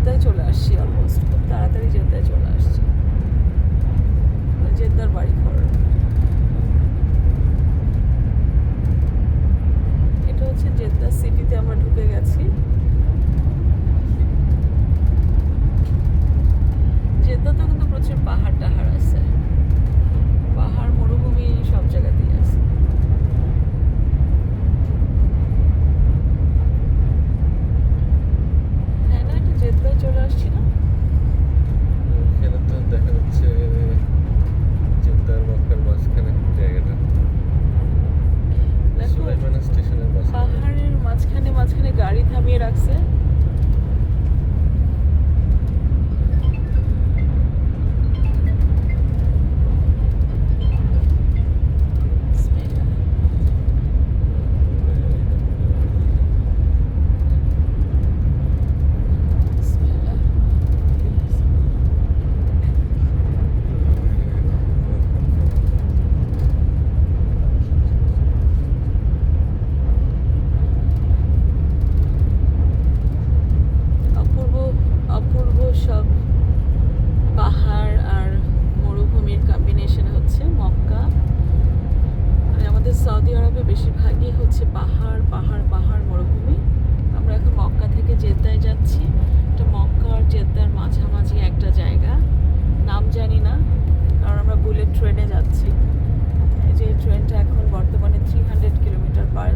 জেদ্দায় চলে আসছি অলমোস্ট খুব তাড়াতাড়ি জেদ্দায় চলে আসছি সব পাহাড় আর মরুভূমির কম্বিনেশন হচ্ছে মক্কা। মানে আমাদের সৌদি আরবে বেশিরভাগই হচ্ছে পাহাড় পাহাড় পাহাড়, মরুভূমি। আমরা এখন মক্কা থেকে জেদ্দায় যাচ্ছি। এটা মক্কা আর জেদ্দার মাঝামাঝি একটা জায়গা। নাম জানি না, কারণ আমরা বুলেট ট্রেনে যাচ্ছি। এই যে ট্রেনটা এখন বর্তমানে থ্রি হান্ড্রেড কিলোমিটার পার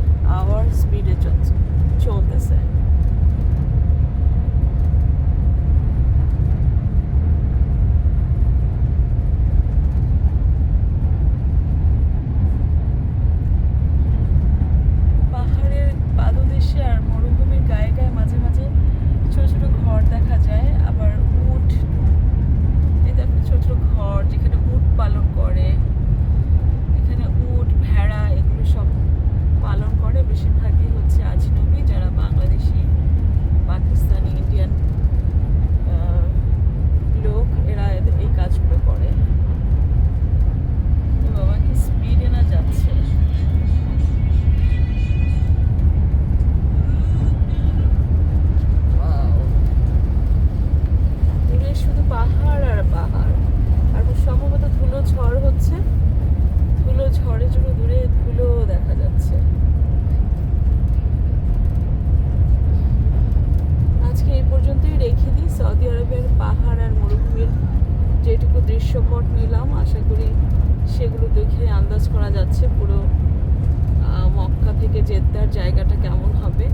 দৃশ্যপট নিলাম। আশা করি সেগুলো দেখে আন্দাজ করা যাচ্ছে পুরো মক্কা থেকে জেদ্দার জায়গাটা কেমন হবে।